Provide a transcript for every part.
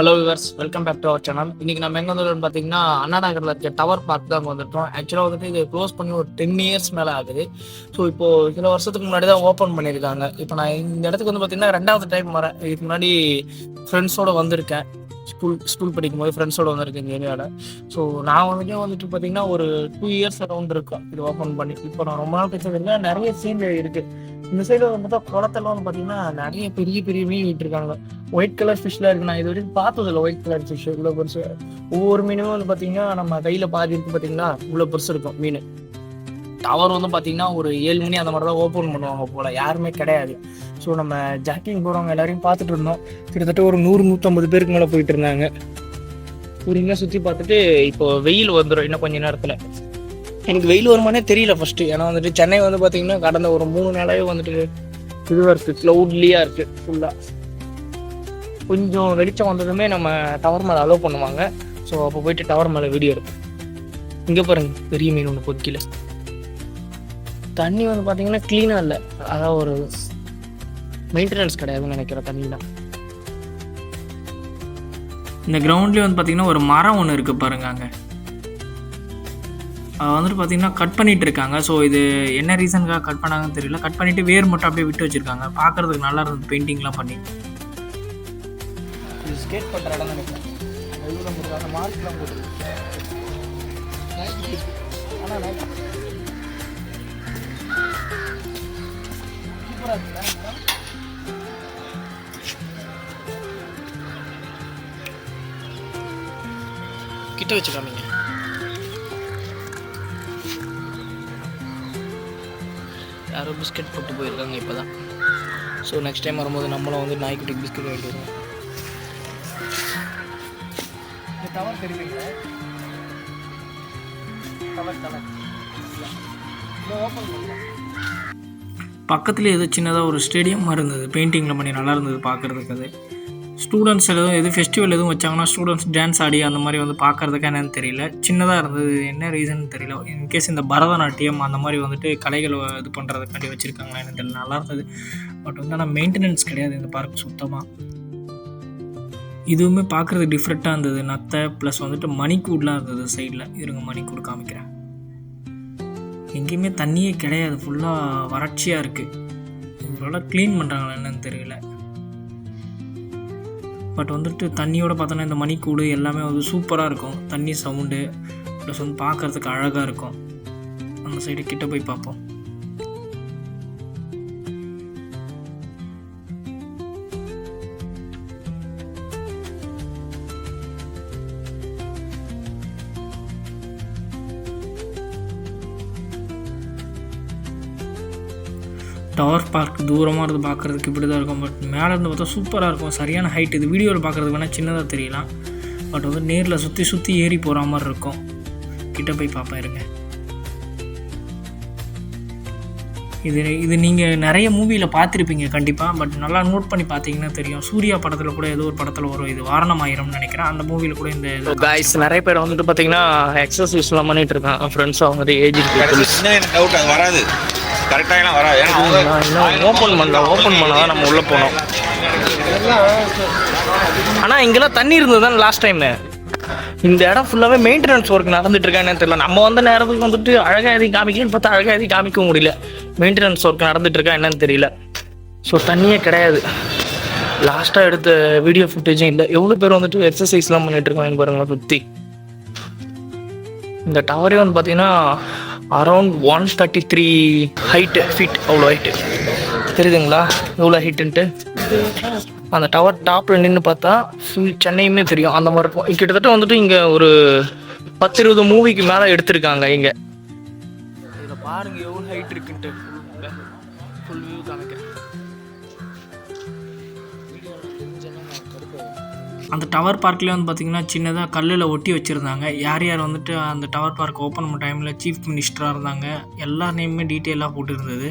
Hello viewers welcome back to our channel இன்னைக்கு நம்ம எங்க வந்துருக்கோம் பார்த்தீங்கன்னா அண்ணா நகரில் இருக்க டவர் பார்க் தான் வந்துட்டோம் ஆக்சுவலாக வந்துட்டு இது க்ளோஸ் பண்ணி ஒரு டென் இயர்ஸ் மேலே ஆகுது. ஸோ இப்போ சில வருஷத்துக்கு முன்னாடி தான் ஓப்பன் பண்ணியிருக்காங்க. இப்போ நான் இந்த இடத்துக்கு வந்து பார்த்தீங்கன்னா ரெண்டாவது டைம் வரேன். இதுக்கு முன்னாடி ஃப்ரெண்ட்ஸோட வந்திருக்கேன். ஸ்கூல் ஸ்கூல் படிக்கும் போது ஃப்ரெண்ட்ஸோட வந்திருக்கேன் இந்த ஏரியாவில் ஸோ நான் வந்துட்டு வந்துட்டு பார்த்தீங்கன்னா ஒரு டூ இயர்ஸ் அரௌண்ட் இருக்கும். இது ஓப்பன் பண்ணி இப்போ நான் ரொம்ப நாள் பேசுறதுல நிறைய சீன் இருக்குது இந்த சைடு வந்துட்டு குளத்தெல்லாம் வந்து பார்த்தீங்கன்னா நிறைய பெரிய பெரிய மீன் விட்டுருக்காங்க. ஒயிட் கலர் ஃபிஷ்லாம் இருக்கு. நான் இது வரைக்கும் பார்த்ததில்ல ஒயிட் கலர் ஃபிஷ் இவ்வளோ பெருசு. ஒவ்வொரு மீனும் வந்து பார்த்தீங்கன்னா நம்ம கையில் பாதி இருக்கு பார்த்தீங்களா இவ்வளோ பெருசு இருக்கும் மீன். டவர் வந்து பார்த்தீங்கன்னா ஒரு ஏழு மணி அந்த மாதிரி தான் ஓப்பன் பண்ணுவாங்க போல. யாருமே கிடையாது. ஸோ நம்ம ஜாக்கிங் போகிறவங்க எல்லாரையும் பார்த்துட்டு இருந்தோம். கிட்டத்தட்ட ஒரு நூறு நூற்றம்பது பேருக்கு மேலே போயிட்டு இருந்தாங்க. இங்கே சுற்றி பார்த்துட்டு இப்போ வெயில் வந்துடும் இன்னும் கொஞ்ச நேரத்தில். எனக்கு வெயில் வருமானே தெரியல ஃபர்ஸ்ட் ஏன்னா வந்துட்டு சென்னை வந்து பார்த்தீங்கன்னா கடந்த ஒரு மூணு நாளாவே வந்துட்டு இதுவாக இருக்குது க்ளவுட்லியாக இருக்குது ஃபுல்லாக கொஞ்சம் வெளிச்சம் வந்ததுமே நம்ம டவர் மேலே அலோவ் பண்ணுவாங்க. ஸோ அப்போ போயிட்டு டவர் மேலே வீடியோ எடுப்போம். இங்கே பாருங்க பெரிய மீன் ஒன்று பொக்கில. தண்ணி வந்து பார்த்தீங்கன்னா க்ளீனாக இல்லை. அதான் ஒரு மெயின்டெனன்ஸ் கிடையாதுன்னு நினைக்கிறேன் தண்ணியில் இந்த கிரவுண்ட்லேயே வந்து பார்த்தீங்கன்னா ஒரு மரம் ஒன்று இருக்குது பாருங்க அங்கே. வந்துட்டு பார்த்தீங்கன்னா கட் பண்ணிட்டு இருக்காங்க. ஸோ இது என்ன ரீசனுக்காக கட் பண்ணாங்கன்னு தெரியல. கட் பண்ணிட்டு வேர் மட்டும் அப்படியே விட்டு வச்சிருக்காங்க. பார்க்கறதுக்கு நல்லா இருந்தது பெயிண்டிங்லாம் பண்ணி. இது ஸ்கேட் பண்ணுற இடம் நினைக்கிறேன். மார்க்லாம் போட்டுருக்கு. ஆனால் சூப்பராக இருக்குல்ல? கிட்ட வச்சு காமிங்க யாரோ பிஸ்கட் போட்டு போயிருக்காங்க இப்போ தான் ஸோ நெக்ஸ்ட் டைம் வரும்போது நம்மளும் வந்து நாய்க்குட்டிக்கு பிஸ்கட் வாங்கிட்டு வருவோம். டவர் டவர் பக்கத்தில் ஏதோ சின்னதாக ஒரு ஸ்டேடியம் மாதிரி இருந்தது. பெயிண்டிங்கில் பண்ணி நல்லா இருந்தது பார்க்குறதுக்கு அது. ஸ்டூடெண்ட்ஸ் எதுவும் எதுவும் ஃபெஸ்டிவல் எதுவும் வச்சாங்கன்னா ஸ்டூடெண்ட்ஸ் டான்ஸ் ஆடி அந்த மாதிரி வந்து பார்க்குறதுக்கு என்னன்னு தெரியல. சின்னதாக இருந்தது என்ன ரீசன் தெரியல. இன்கேஸ் இந்த பரதநாட்டியம் அந்த மாதிரி வந்துட்டு கலைகளை இது பண்ணுறதுக்காண்டி வச்சுருக்காங்களா எனக்கு தெரியல. நல்லா இருந்தது. பட் வந்து ஆனால் மெயின்டெனன்ஸ் கிடையாது இந்த பார்க் சுத்தமாக இதுவுமே பார்க்குறது டிஃப்ரெண்ட்டாக இருந்தது. நத்தை ப்ளஸ் வந்துட்டு மணிக்கூடலாம் இருந்தது சைடில் இருங்க மணிக்கூடு காமிக்கிறேன். எங்கேயுமே தண்ணியே கிடையாது. ஃபுல்லாக வறட்சியாக இருக்குது இவங்களால க்ளீன் பண்ணுறாங்களா என்னன்னு தெரியல. பட் வந்துட்டு தண்ணியோட பார்த்தோன்னா இந்த மணிக்கூடு எல்லாமே வந்து சூப்பராக இருக்கும். தண்ணி சவுண்டு ப்ளஸ் வந்து பார்க்கறதுக்கு அழகாக இருக்கும். அந்த சைடு கிட்ட போய் பார்ப்போம். டவர் பார்க் தூரமாக இருந்து பார்க்குறதுக்கு இப்படி தான் இருக்கும். பட் மேலே இருந்து பார்த்தா சூப்பராக இருக்கும். சரியான ஹைட் இது வீடியோவில் பார்க்குறதுக்கு வேணால் சின்னதாக தெரியலாம். பட் வந்து நேரில் சுற்றி சுற்றி ஏறி போகிற மாதிரி இருக்கும். கிட்ட போய் பார்ப்பேன் இருங்க. இது இது நீங்கள் நிறைய மூவியில் பார்த்துருப்பீங்க கண்டிப்பாக பட் நல்லா நோட் பண்ணி பார்த்தீங்கன்னா தெரியும். சூர்யா படத்தில் கூட ஏதோ ஒரு படத்தில் வரும் இது வாரணம் ஆயிரம்னு நினைக்கிறேன். அந்த மூவியில் கூட இந்த காய்ஸ் நிறைய பேர் வந்துட்டு பார்த்தீங்கன்னா எக்ஸசைஸ்லாம் பண்ணிட்டு இருக்காங்க. ஃப்ரெண்ட்ஸ் அவங்க ஏஜ் டவுட் அது வராது. கரெக்டாக எல்லாம் வராது. ஏன்னா ஓப்பன் பண்ணல ஓப்பன் பண்ணால் தான் நம்ம உள்ளே போனோம். ஆனால் இங்கெல்லாம் தண்ணி இருந்தது தான் லாஸ்ட் டைமு இந்த இடம் ஃபுல்லாகவே மெயின்டெனன்ஸ் ஒர்க் நடந்துட்டு இருக்கான்னு தெரியல. நம்ம வந்த நேரத்துக்கு வந்துட்டு அழகாக எதையும் காமிக்கணும்னு பார்த்தா அழகாக எதையும் காமிக்க முடியல. மெயின்டெனன்ஸ் ஒர்க் நடந்துட்டு இருக்கா என்னன்னு தெரியல. ஸோ தண்ணியே கிடையாது. லாஸ்ட்டாக எடுத்த வீடியோ ஃபுட்டேஜும் இல்லை. எவ்வளோ பேர் வந்துட்டு எக்ஸசைஸ்லாம் பண்ணிட்டு இருக்காங்க பாருங்க சுற்றி இந்த டவரே வந்து பார்த்தீங்கன்னா around one thirty three height feet அவ்வளோ ஹைட்டு தெரியுதுங்களா? எவ்வளோ ஹைட்டுன்ட்டு அந்த டவர் டாப்பில் நின்று பார்த்தா ஃபுல் சென்னையுமே தெரியும். அந்த மாதிரி இருக்கும். கிட்டத்தட்ட வந்துட்டு இங்கே ஒரு பத்து இருபது மூவிக்கு மேலே எடுத்திருக்காங்க இங்கே. இதை பாருங்க எவ்வளோ ஹைட் இருக்குன்ட்டு. ஃபுல் வியூ காமிக்கிறேன். அந்த டவர் பார்க்லேயே வந்து பார்த்திங்கன்னா சின்னதாக கல்லில் ஒட்டி வச்சுருந்தாங்க. யார் யார் வந்துட்டு அந்த டவர் பார்க் ஓப்பன் பண்ண டைமில் சீஃப் மினிஸ்டராக இருந்தாங்க. எல்லா நேமுமே டீட்டெயிலாக போட்டுருந்தது.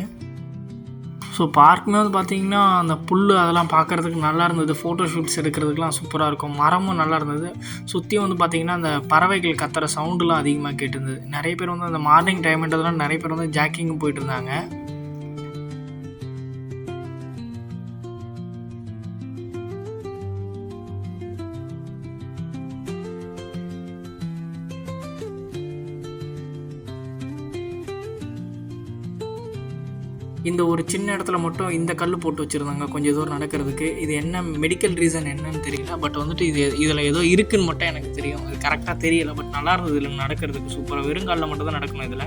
ஸோ பார்க்குமே வந்து பார்த்திங்கன்னா அந்த புல் அதெல்லாம் பார்க்குறதுக்கு நல்லா இருந்தது. ஃபோட்டோ ஷூட்ஸ் எடுக்கிறதுக்குலாம் சூப்பராக இருக்கும். மரமும் நல்லா இருந்தது. சுற்றி வந்து பார்த்திங்கன்னா அந்த பறவைகள் கத்துற சவுண்டுலாம் அதிகமாக கேட்டிருந்தது. நிறைய பேர் வந்து அந்த மார்னிங் டைம்ன்றதுலாம் நிறைய பேர் வந்து ஜாக்கிங்கும் போயிட்டு இருந்தாங்க. இந்த ஒரு சின்ன இடத்துல மட்டும் இந்த கல் போட்டு வச்சுருந்தாங்க கொஞ்சம் தூரம் நடக்கிறதுக்கு. இது என்ன மெடிக்கல் ரீசன் என்னன்னு தெரியல. பட் வந்துட்டு இது இதில் ஏதோ இருக்குன்னு மட்டும் எனக்கு தெரியும். அது கரெக்டாக தெரியல. பட் நல்லா இருந்தது இதில் நடக்கிறதுக்கு. சூப்பராக வெறுங்காலில் மட்டும் தான் நடக்கணும் இதில்.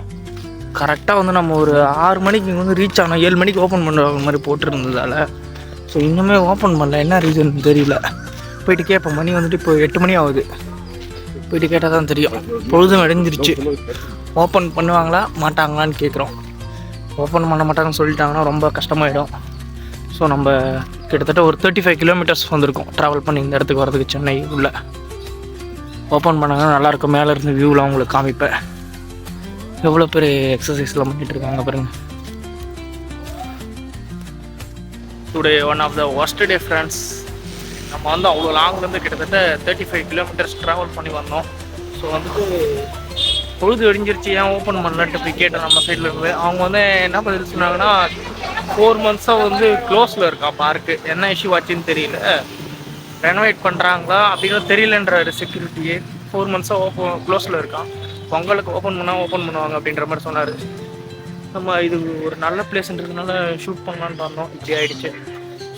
கரெக்டாக வந்து நம்ம ஒரு ஆறு மணிக்கு இங்கே வந்து ரீச் ஆனோம் ஏழு மணிக்கு ஓப்பன் பண்ணுற மாதிரி போட்டிருந்ததால். ஸோ இன்னுமே ஓப்பன் பண்ணல. என்ன ரீசன் தெரியல. போயிட்டு கேட்போம். மணி வந்துட்டு இப்போ எட்டு மணி ஆகுது. போயிட்டு கேட்டால் தான் தெரியும். பொழுதும் அடைஞ்சிருச்சு ஓப்பன் பண்ணுவாங்களா? மாட்டாங்களான்னு கேட்குறோம் ஓப்பன் பண்ண மாட்டாங்கன்னு சொல்லிட்டாங்கன்னா ரொம்ப கஷ்டமாயிடும். ஸோ நம்ம கிட்டத்தட்ட ஒரு தேர்ட்டி ஃபைவ் கிலோமீட்டர்ஸ் வந்திருக்கோம். ட்ராவல் பண்ணி இந்த இடத்துக்கு வரதுக்கு சென்னை உள்ள. ஓப்பன் பண்ணாங்கன்னா நல்லாயிருக்கும் மேலே இருந்து வியூவெலாம் உங்களுக்கு காமிப்பேன். எவ்வளோ பேர் எக்ஸசைஸ்லாம் பண்ணிகிட்டு இருக்காங்க பாருங்க. Today one of the worst day friends நம்ம வந்து அவ்வளோ லாங்லேருந்து கிட்டத்தட்ட தேர்ட்டி ஃபைவ் கிலோமீட்டர்ஸ் ட்ராவல் பண்ணி வந்தோம். ஸோ வந்துட்டு பொழுது வெடிஞ்சிருச்சு ஏன் ஓப்பன் பண்ணலன்ட்டு போய் கேட்டேன் நம்ம சைடில் இருந்து. அவங்க வந்து என்ன பதில் சொன்னாங்கன்னா ஃபோர் மந்த்ஸாக வந்து க்ளோஸில் இருக்கா பார்க்கு என்ன இஷ்யூ ஆச்சுன்னு தெரியல. ரெனோவேட் பண்ணுறாங்களா அப்படின்னு தெரியலன்றாரு செக்யூரிட்டியே ஃபோர் மந்த்ஸாக ஓப்பன் க்ளோஸில் இருக்கான். பொங்கலுக்கு ஓப்பன் பண்ணால் ஓப்பன் பண்ணுவாங்க அப்படின்ற மாதிரி சொன்னார். நம்ம இது ஒரு நல்ல பிளேஸ்ன்றதுனால ஷூட் பண்ணலான்ட்டு வந்தோம். இப்படி ஆகிடுச்சு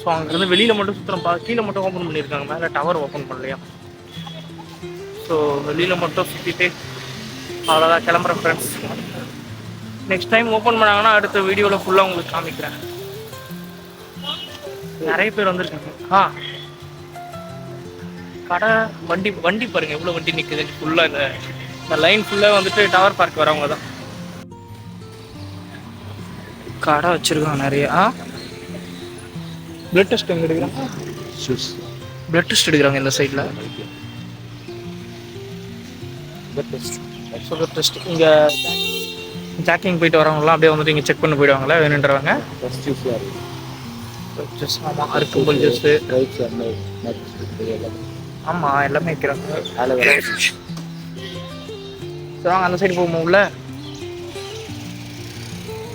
ஸோ அங்கேருந்து வெளியில் மட்டும் சுற்றுறோம் பா கீழே மட்டும் ஓப்பன் பண்ணியிருக்காங்க. மேலே டவர் ஓப்பன் பண்ணலையா? ஸோ வெளியில் மட்டும் சுற்றிட்டு அவ்வளோதான் கிளம்புறேன் ஃப்ரெண்ட்ஸ் நெக்ஸ்ட் டைம் ஓப்பன் பண்ணாங்கன்னா அடுத்த வீடியோவில் ஃபுல்லாக உங்களுக்கு காமிக்கிறேன். நிறைய பேர் வந்திருக்காங்க. ஆ. கடை வண்டி வண்டி பாருங்க எவ்வளோ வண்டி நிற்குது ஃபுல்லாக இந்த இந்த லைன் ஃபுல்லாக வந்துட்டு டவர் பார்க் வரவங்க தான். கடை வச்சிருக்காங்க நிறைய. ஆ? பிளட் டெஸ்ட் எங்கே எடுக்கிறாங்க? பிளட் டெஸ்ட் எடுக்கிறாங்க இந்த சைடில் சுகர் டெஸ்ட் இங்கே ஜாக்கிங் போயிட்டு வரவங்கலாம் அப்படியே வந்துட்டு இங்கே செக் பண்ணி போயிடுவாங்களா வேணுன்றவங்க. ஜூஸ் ஆமாம் அருக்கும்பல் ஜூஸு ஆமாம் எல்லாமே வைக்கிறாங்க. சரி வாங்க அந்த சைடு போகும்போது உள்ள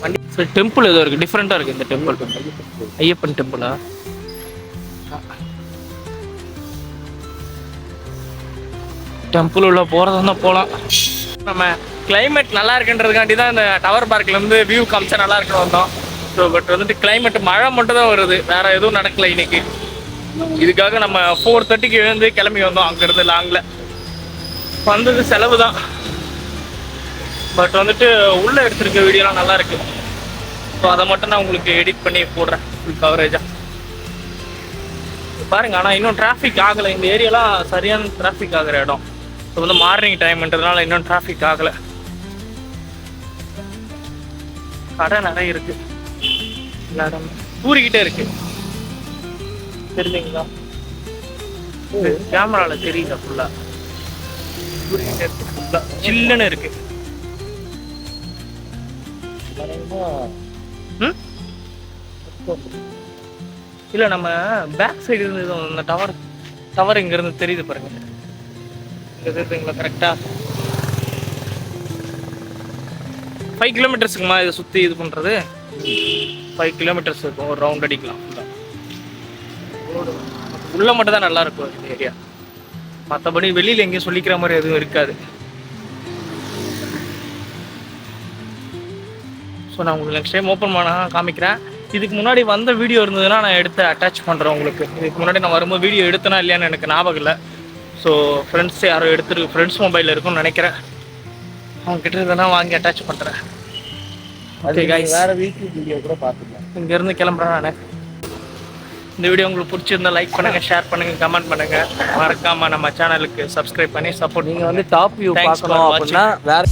வண்டி சரி டெம்பிள் ஏதோ இருக்குது டிஃப்ரெண்ட்டாக இருக்குது இந்த டெம்பிள் ஐயப்பன் டெம்பிளா டெம்பிள் உள்ள போகிறதா இருந்தால் போகலாம் நம்ம கிளைமேட் நல்லா இருக்குன்றதுக்காண்டி தான் இந்த டவர் பார்க்ல இருந்து வியூ காமிச்சா நல்லா இருக்குன்னு வந்தோம். ஸோ பட் வந்துட்டு கிளைமேட் மழை மட்டும் தான் வருது. வேற எதுவும் நடக்கல இன்னைக்கு. இதுக்காக நம்ம ஃபோர் தேர்ட்டிக்கு எழுந்து கிளம்பி வந்தோம். அங்கேருந்து லாங்கில் வந்தது செலவு தான் பட் வந்துட்டு உள்ள எடுத்திருக்க வீடியோலாம் நல்லா இருக்கு. ஸோ அதை மட்டும் நான் உங்களுக்கு எடிட் பண்ணி போடுறேன். ஃபுல் கவரேஜாக பாருங்க ஆனால் இன்னும் டிராஃபிக் ஆகலை. இந்த ஏரியாலாம் சரியான டிராஃபிக் ஆகுற இடம். ஸோ வந்து மார்னிங் டைம்ன்றதுனால இன்னும் டிராஃபிக் ஆகலை. கடை நிறைய இருக்கு. எல்லா இடமும். தூரிக்கிட்டே இருக்கு. தெரிஞ்சுங்களா? கேமரால தெரியல ஃபுல்லா தூரிக்கிட்டே இருக்கு ஃபுல்லா சில்லுன்னு இருக்கு? இல்ல நம்ம பேக் சைடு இருந்து அந்த டவர் டவர் இங்க இருந்து தெரியுது பாருங்க. இருப்பீங்களா தெரியுதுங்களா கரெக்டா ஃபைவ் கிலோமீட்டர்ஸுக்குமா இதை சுற்றி இது பண்ணுறது ஃபைவ் கிலோமீட்டர்ஸ் இருக்கும். ஒரு ரவுண்ட் அடிக்கலாம். உள்ளே உள்ள மட்டும் தான் நல்லா இருக்கும் இந்த ஏரியா மற்றபடி வெளியில் எங்கேயும் சொல்லிக்கிற மாதிரி எதுவும் இருக்காது. ஸோ நான் உங்களுக்கு நெக்ஸ்ட் டைம் ஓப்பன் பண்ண காமிக்கிறேன். இதுக்கு முன்னாடி வந்த வீடியோ இருந்ததுன்னா நான் எடுத்து அட்டாச் பண்ணுறேன் உங்களுக்கு. இதுக்கு முன்னாடி நான் வரும்போது வீடியோ எடுத்தனா இல்லையான்னு எனக்கு ஞாபகம் இல்லை. ஸோ ஃப்ரெண்ட்ஸ் யாரோ எடுத்துருக்கு ஃப்ரெண்ட்ஸ் மொபைலில் இருக்கும்னு நினைக்கிறேன். அவங்க கிட்ட இருந்தனா வாங்கி அட்டாச் பண்ணுறேன் ஓகே guys. வேற வீட்டு வீடியோ கூட பார்த்துக்கலாம். இங்கேருந்து கிளம்புறேன் நான். இந்த வீடியோ உங்களுக்கு பிடிச்சிருந்தா லைக் பண்ணுங்க ஷேர் பண்ணுங்க கமெண்ட் பண்ணுங்க. மறக்காம நம்ம சேனலுக்கு சப்ஸ்கிரைப் பண்ணி சப்போர்ட் நீங்க வந்து டாப் வியூ பார்க்கணும். அப்படின்னா வேற